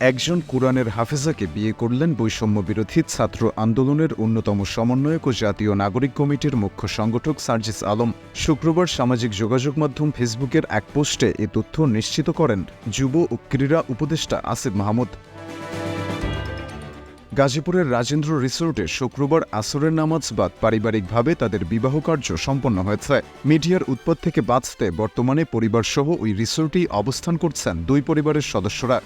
একজন কোরআনের হাফেজাকে বিয়ে করলেন বৈষম্য বিরোধী ছাত্র আন্দোলনের অন্যতম সমন্বয়ক ও জাতীয় নাগরিক কমিটির মুখ্য সংগঠক সার্জিস আলম শুক্রবার সামাজিক যোগাযোগ মাধ্যম ফেসবুকের এক পোস্টে এ তথ্য নিশ্চিত করেন যুব ও ক্রীড়া উপদেষ্টা আসিফ মাহমুদ। গাজীপুরের রাজেন্দ্র রিসোর্টে শুক্রবার আসরের নামাজ বাদ পারিবারিকভাবে তাদের বিবাহ কার্য সম্পন্ন হয়েছে। মিডিয়ার উৎপাত থেকে বাঁচতে বর্তমানে পরিবারসহ ওই রিসোর্টেই অবস্থান করছেন দুই পরিবারের সদস্যরা।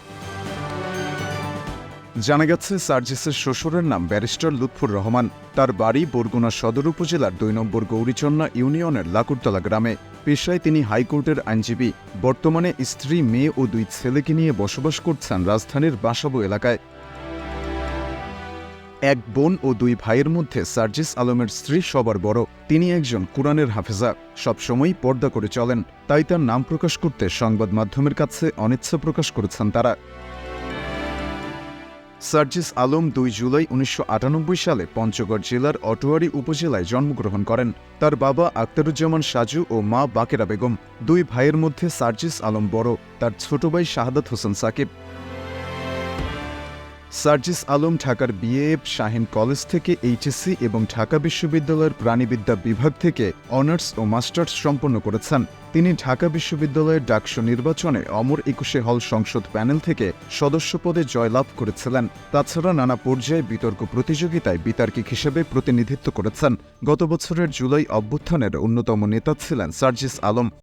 জানা গেছে, সার্জিসের শ্বশুরের নাম ব্যারিস্টার লুৎফুর রহমান। তার বাড়ি বরগুনা সদর উপজেলার দুই নম্বর গৌরীচন্না ইউনিয়নের লাকুরতলা গ্রামে। পেশায় তিনি হাইকোর্টের আইনজীবী। বর্তমানে স্ত্রী, মেয়ে ও দুই ছেলেকে নিয়ে বসবাস করছেন রাজধানীর বাসাবো এলাকায়। এক বোন ও দুই ভাইয়ের মধ্যে সার্জিস আলমের স্ত্রী সবার বড়। তিনি একজন কোরআনের হাফেজা। সবসময়ই পর্দা করে চলেন। তাই তার নাম প্রকাশ করতে সংবাদ মাধ্যমের কাছে অনিচ্ছা প্রকাশ করেছেন তারা। সার্জিস আলম দুই জুলাই উনিশশো আটানব্বই সালে পঞ্চগড় জেলার অটোয়ারি উপজেলায় জন্মগ্রহণ করেন। তার বাবা আক্তারুজ্জামান সাজু ও মা বাকেরা বেগম, দুই ভাইয়ের মধ্যে সার্জিস আলম বড়। তার ছোট ভাই শাহাদাত হোসেন সাকিব। সার্জিস আলম ঢাকার বিএএফ শাহিন কলেজ থেকে এইচএসসি এবং ঢাকা বিশ্ববিদ্যালয়ের প্রাণীবিদ্যা বিভাগ থেকে অনার্স ও মাস্টার্স সম্পন্ন করেছেন। তিনি ঢাকা বিশ্ববিদ্যালয়ের ডাকসু নির্বাচনে অমর একুশে হল সংসদ প্যানেল থেকে সদস্য পদে জয়লাভ করেছিলেন। তাছাড়া নানা পর্যায়ে বিতর্ক প্রতিযোগিতায় বিতার্কিক হিসেবে প্রতিনিধিত্ব করেছেন। গত বছরের জুলাই অভ্যুত্থানের অন্যতম নেতা ছিলেন সার্জিস আলম।